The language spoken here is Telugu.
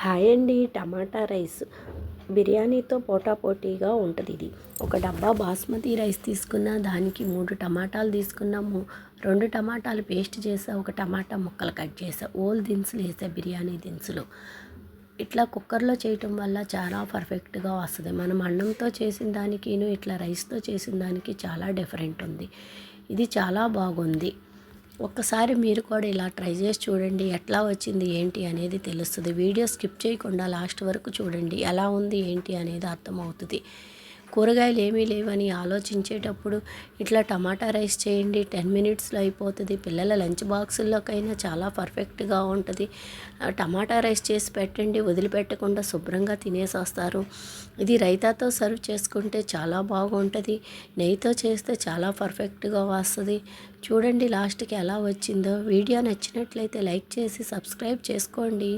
హాయ్ అండి టమాటా రైస్. బిర్యానీతో పోటాపోటీగా ఉంటుంది ఇది. ఒక డబ్బా బాస్మతి రైస్ తీసుకున్న దానికి మూడు టమాటాలు తీసుకున్నాము రెండు టమాటాలు పేస్ట్ చేసా ఒక టమాటా ముక్కలు కట్ చేసా. ఓల్ దినుసులు వేసా బిర్యానీ దినుసులు. ఇట్లా కుక్కర్లో చేయటం వల్ల చాలా పర్ఫెక్ట్గా వస్తుంది. మనం అన్నంతో చేసిన దానికిను ఇట్లా రైస్తో చేసిన దానికి చాలా డిఫరెంట్ ఉంది. ఇది చాలా బాగుంది. ఒక్కసారి మీరు కూడా ఇలా ట్రై చేసి చూడండి ఎట్లా వచ్చింది ఏంటి అనేది తెలుస్తుంది. వీడియో స్కిప్ చేయకుండా లాస్ట్ వరకు చూడండి. ఎలా ఉంది ఏంటి అనేది అర్థమవుతుంది. కూరగాయలు ఏమీ లేవని ఆలోచించేటప్పుడు ఇట్లా టమాటా రైస్ చేయండి టెన్ మినిట్స్లో అయిపోతుంది. పిల్లల లంచ్ బాక్సుల్లోకైనా చాలా పర్ఫెక్ట్గా ఉంటుంది. టమాటా రైస్ చేసి పెట్టండి వదిలిపెట్టకుండా శుభ్రంగా తినేసి వస్తారు ఇది రైతాతో సర్వ్ చేసుకుంటే చాలా బాగుంటుంది. నెయ్యితో చేస్తే చాలా పర్ఫెక్ట్గా వస్తుంది. చూడండి లాస్ట్కి ఎలా వచ్చిందో. వీడియో నచ్చినట్లయితే లైక్ చేసి సబ్స్క్రైబ్ చేసుకోండి.